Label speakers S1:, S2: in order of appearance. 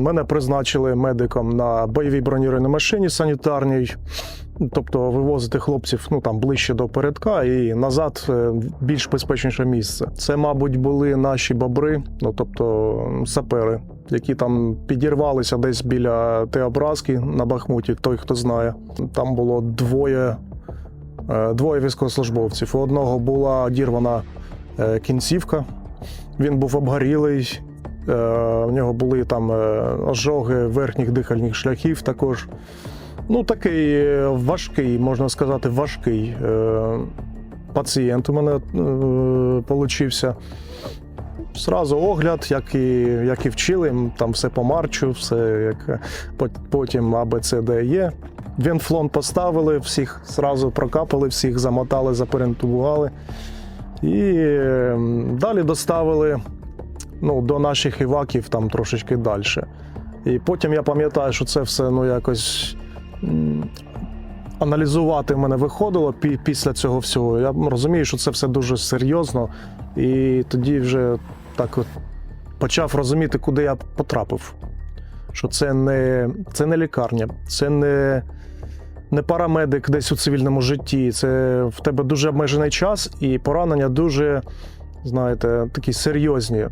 S1: Мене призначили медиком на бойовій броньованій машині санітарній, тобто вивозити хлопців ну там ближче до передка і назад е, більш безпечніше місце. Це, мабуть, були наші бобри, ну тобто сапери, які там підірвалися десь біля Теобразки на Бахмуті. Той, хто знає, там було двоє, е, двоє військовослужбовців. У одного була дірвана е, кінцівка. Він був обгорілий. Е, В нього були там е, ожоги верхніх дихальних шляхів також. Ну, такий е, важкий, можна сказати, важкий пацієнт у мене получився. Зразу огляд, як і, як і вчили, там все по марчу, все як пот- потім АБЦДЄ. Вінфлон поставили, всіх зразу прокапали, всіх замотали, заперентували. І далі доставили ну, до наших іваків там трошечки далі. І потім я пам'ятаю, що це все ну, якось аналізувати в мене виходило після цього всього. Я розумію, що це все дуже серйозно, і тоді вже так от почав розуміти, куди я потрапив. Що це не, це не лікарня, це не, не парамедик десь у цивільному житті. Це в тебе дуже обмежений час, і поранення дуже, знаєте, такі серйозні.